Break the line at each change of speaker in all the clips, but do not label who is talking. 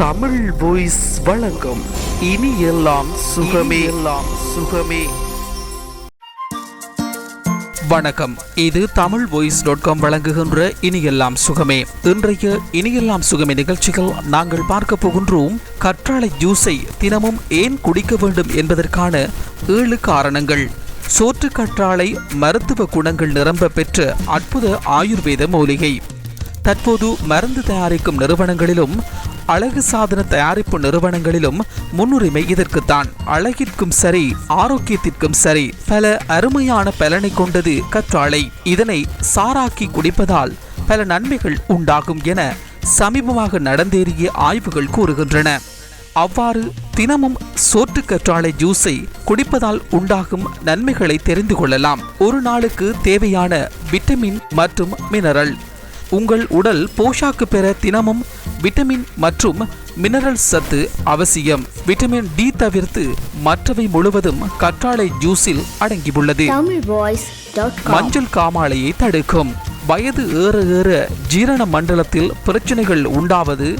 Tamil voice வழங்கும் இனி எல்லாம் சுகமே. எல்லாம் சுகமே. வணக்கம். இது தமிழ் வாய்ஸ் டாட் காம் வழங்குகின்ற இனியெல்லாம் சுகமே. இன்றைய இனியெல்லாம் சுகமே நிகழ்ச்சிகள் நாங்கள் பார்க்க போகின்றோம் கற்றாழை ஜூஸை தினமும் ஏன் குடிக்க வேண்டும் என்பதற்கான ஏழு காரணங்கள். சோற்று கற்றாழை மருத்துவ குணங்கள் நிரம்ப பெற்ற அற்புத ஆயுர்வேத மூலிகை. தற்போது மருந்து தயாரிக்கும் நிறுவனங்களிலும் அழகு சாதன தயாரிப்பு நிறுவனங்களிலும் முன்னுரிமை இதற்குத்தான். அழகிற்கும் சரி ஆரோக்கியத்திற்கும் சரி பல அருமையான பலனை கொண்டது கற்றாழை. இதனை சாராக்கி குடிப்பதால் பல நன்மைகள் உண்டாகும் என சமீபமாக நடந்தேறிய ஆய்வுகள் கூறுகின்றன. அவ்வாறு தினமும் சோற்று கற்றாழை ஜூஸை குடிப்பதால் உண்டாகும் நன்மைகளை தெரிந்து கொள்ளலாம். ஒரு நாளுக்கு தேவையான விட்டமின் மற்றும் மினரல். உங்கள் உடல் போஷாக்கு பெற தினமும் விட்டமின் மற்றும் மினரல் சத்து அவசியம். விட்டமின் டி தவிர்த்து மற்றவை முழுவதும் கற்றாழை ஜூஸில் அடங்கியுள்ளது. மஞ்சள் காமாலையை தடுக்கும். வயது ஏற ஏற ஜீரண மண்டலத்தில் பிரச்சனைகள் உண்டாவது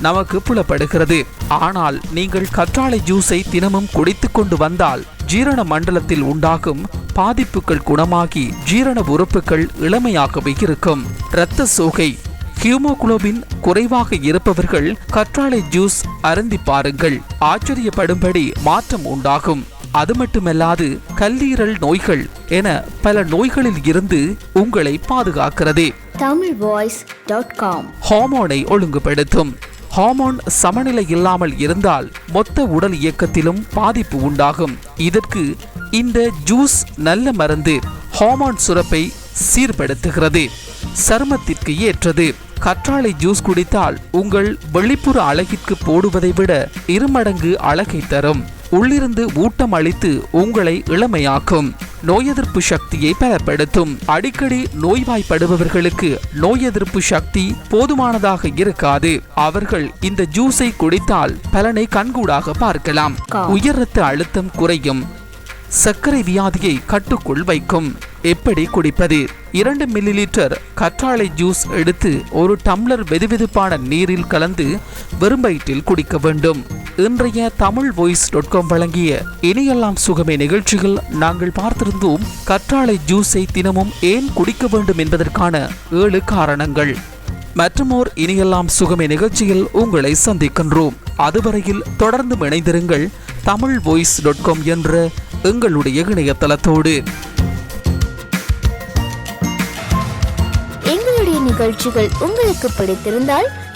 நமக்கு புலப்படுகிறது. ஆனால் நீங்கள் கற்றாழை ஜூஸை தினமும் குடித்துக் கொண்டு வந்தால் ஜீரண மண்டலத்தில் உண்டாகும் பாதிப்புகள் குணமாகி ஜீரண உறுப்புகள் இளமையாகவே இருக்கும். இரத்த சோகை ஹியூமோகுளோபின் குறைவாக இருப்பவர்கள் கற்றாழை ஜூஸ் அருந்தி பாருங்கள். ஆச்சரியப்படும்படி மாற்றம் உண்டாகும். அது மட்டுமல்லாது கல்லீரல் நோய்கள் என பல நோய்களில் இருந்து உங்களை பாதுகாக்கிறது.
Tamil voice dot com.
ஹார்மோனை ஒழுங்குபடுத்தும். ஹார்மோன் சமநிலை இல்லாமல் இருந்தால் மொத்த உடல் இயக்கத்திலும் பாதிப்பு உண்டாகும். இதற்கு இந்த ஜூஸ் நல்ல மருந்து ஹார்மோன் சுரப்பை சீர்படுத்துகிறது. சருமத்திற்கு ஏற்றது. கற்றாழை ஜூஸ் குடித்தால் உங்கள் வெளிப்புற அழகிற்கு போடுவதை விட இருமடங்கு அழகை தரும். உள்ளிருந்து ஊட்டம் அளித்து உங்களை இளமையாக்கும். நோய் எதிர்ப்பு சக்தியை பலப்படுத்தும். அடிக்கடி நோய்வாய்ப்படுபவர்களுக்கு நோய் எதிர்ப்பு சக்தி போதுமானதாக இருக்காது. அவர்கள் இந்த ஜூஸை குடித்தால் பலனை கண்கூடாக பார்க்கலாம். உயர் ரத்த அழுத்தம் குறையும். சர்க்கரை வியாதியை கட்டுக்குள் வைக்கும். எப்படி குடிப்பது? இரண்டு மில்லி லிட்டர் கற்றாழை ஜூஸ் எடுத்து ஒரு டம்ளர் வெதுவெதுப்பான நீரில் கலந்து வெறும் வயிற்றில் குடிக்க வேண்டும். இன்றைய தமிழ் வாய்ஸ் டாட் காம் வழங்கிய இனியெல்லாம் சுகமே நிகழ்ச்சிகள் நாங்கள் பார்த்திருந்தோம். கற்றாழை ஜூஸை தினமும் ஏன் குடிக்க வேண்டும் என்பதற்கான ஏழு காரணங்கள். மற்றுமோர் இனியெல்லாம் சுகமே நிகழ்ச்சியில் உங்களை சந்திக்கின்றோம். அதுவரையில் தொடர்ந்து இணைந்திருங்கள் தமிழ் வாய்ஸ் டாட் காம் என்ற எங்களுடைய இணையதளத்தோடு.
எங்களுடைய நிகழ்ச்சிகள் உங்களுக்கு பிடித்திருந்தால்